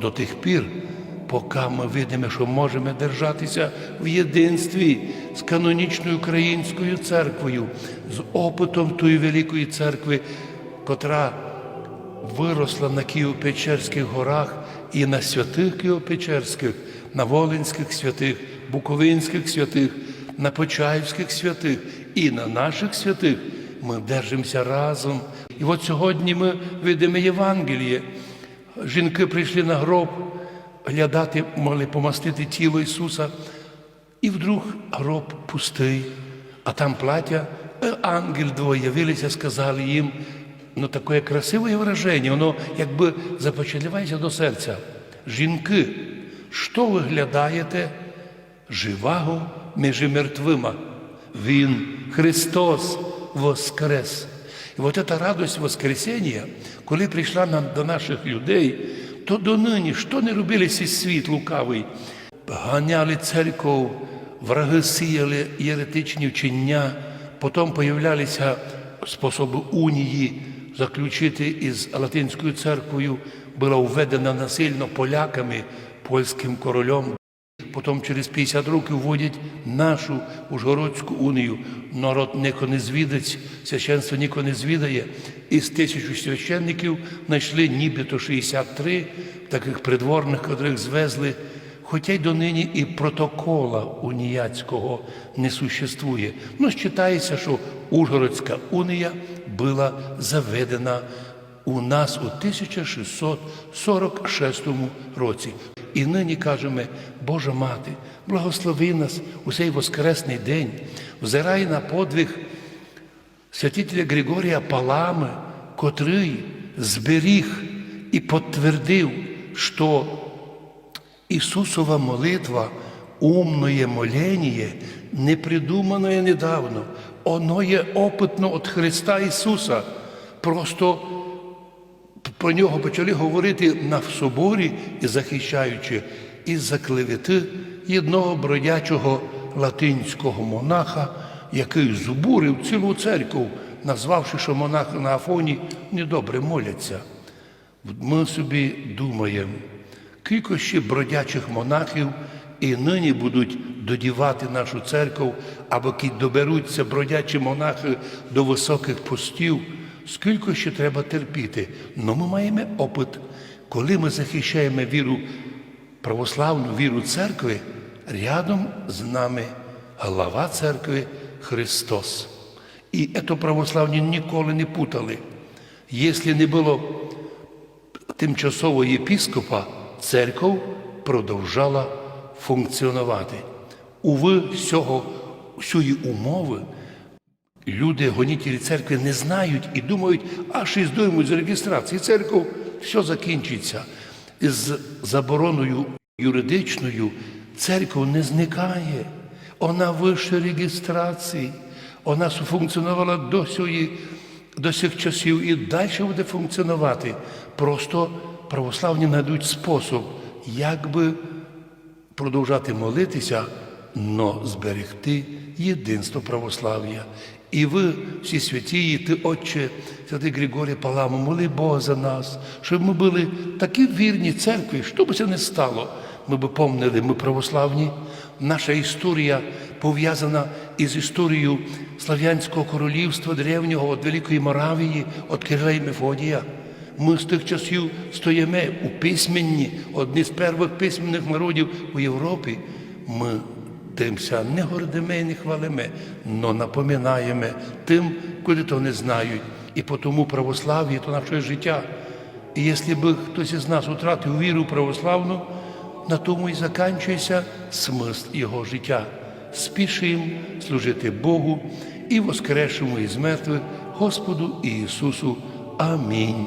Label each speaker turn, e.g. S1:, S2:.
S1: До тих пір, поки ми видимо, що можемо держатися в єдинстві з канонічною українською церквою, з опитом тої великої церкви, котра виросла на Києво-Печерських горах і на святих Києво-Печерських, на Волинських святих, Буковинських святих, на Почаївських святих і на наших святих ми держимося разом. І от сьогодні ми видимо Євангеліє. Жінки прийшли на гроб глядати, могли помастити тіло Ісуса. І вдруг гроб пустий, а там плаття, е, ангел двоє явилися, сказали їм, ну таке красиве враження, воно якби започатлівається до серця. Жінки, що ви глядаєте живого між мертвима? Він, Христос, воскрес. І от ця радость Воскресіння, коли прийшла нам до наших людей, то донині, що не робили цей світ лукавий, ганяли церков, враги сіяли єретичні вчення, потім появлялися способи унії заключити із Латинською церквою, була введена насильно поляками, польським королем. Потім через 50 років вводять нашу Ужгородську унію. Народ ніко не звідать, священство ніко не звідає. Із тисячу священників знайшли нібито 63 таких придворних, котрих звезли. Хоча й донині і протокола уніяцького не существує. Ну, считається, що Ужгородська унія була заведена у нас у 1646 році. І нині кажемо, Божа Мати, благослови нас у цей воскресний день, взирай на подвиг святителя Григорія Палами, котрий зберіг і підтвердив, що Ісусова молитва, умное моление, не придумане недавно, оно є опитно від Христа Ісуса. Просто про нього почали говорити на соборі і захищаючи із-за клевети одного бродячого латинського монаха, який зубурив цілу церкву, назвавши, що монахи на Афоні недобре моляться. Ми собі думаємо, кілько ще бродячих монахів і нині будуть додівати нашу церкву, або доберуться бродячі монахи до високих постів, скільки ще треба терпіти. Но ми маємо опит, коли ми захищаємо віру, православну віру церкви, рядом з нами глава церкви Христос. І це православні ніколи не путали. Якщо не було тимчасового єпіскопа, церков продовжала функціонувати. Уви з цього, всієї умови люди, гонітелі церкви, не знають і думають, а щось з реєстрації. Церков все закінчиться. З забороною юридичною церква не зникає. Вона вище реєстрації. Вона функціонувала до сьогодні, до цих часів і далі буде функціонувати. Просто православні знайдуть спосіб, як би продовжати молитися, но зберегти єдинство православ'я. І ви, всі святі, і ти, Отче, святий Григорій Паламо, моли Бога за нас, щоб ми були такі вірні церкві, що б це не стало. Ми б помнили, ми православні. Наша історія пов'язана із історією Слав'янського королівства древнього від Великої Моравії, від Кирила і Мефодія. Ми з тих часів стоїмо у письменні, одні з перших письменних народів у Європі. Ми тимся не гордимо і не хвалимо, но напоминаємо тим, куди то не знають. І по тому православ'я то наше життя. І якщо би хтось із нас втратив віру православну, на тому і закінчується смисл його життя. Спішимо служити Богу і воскрешимо із мертвих Господу Ісусу. Амінь.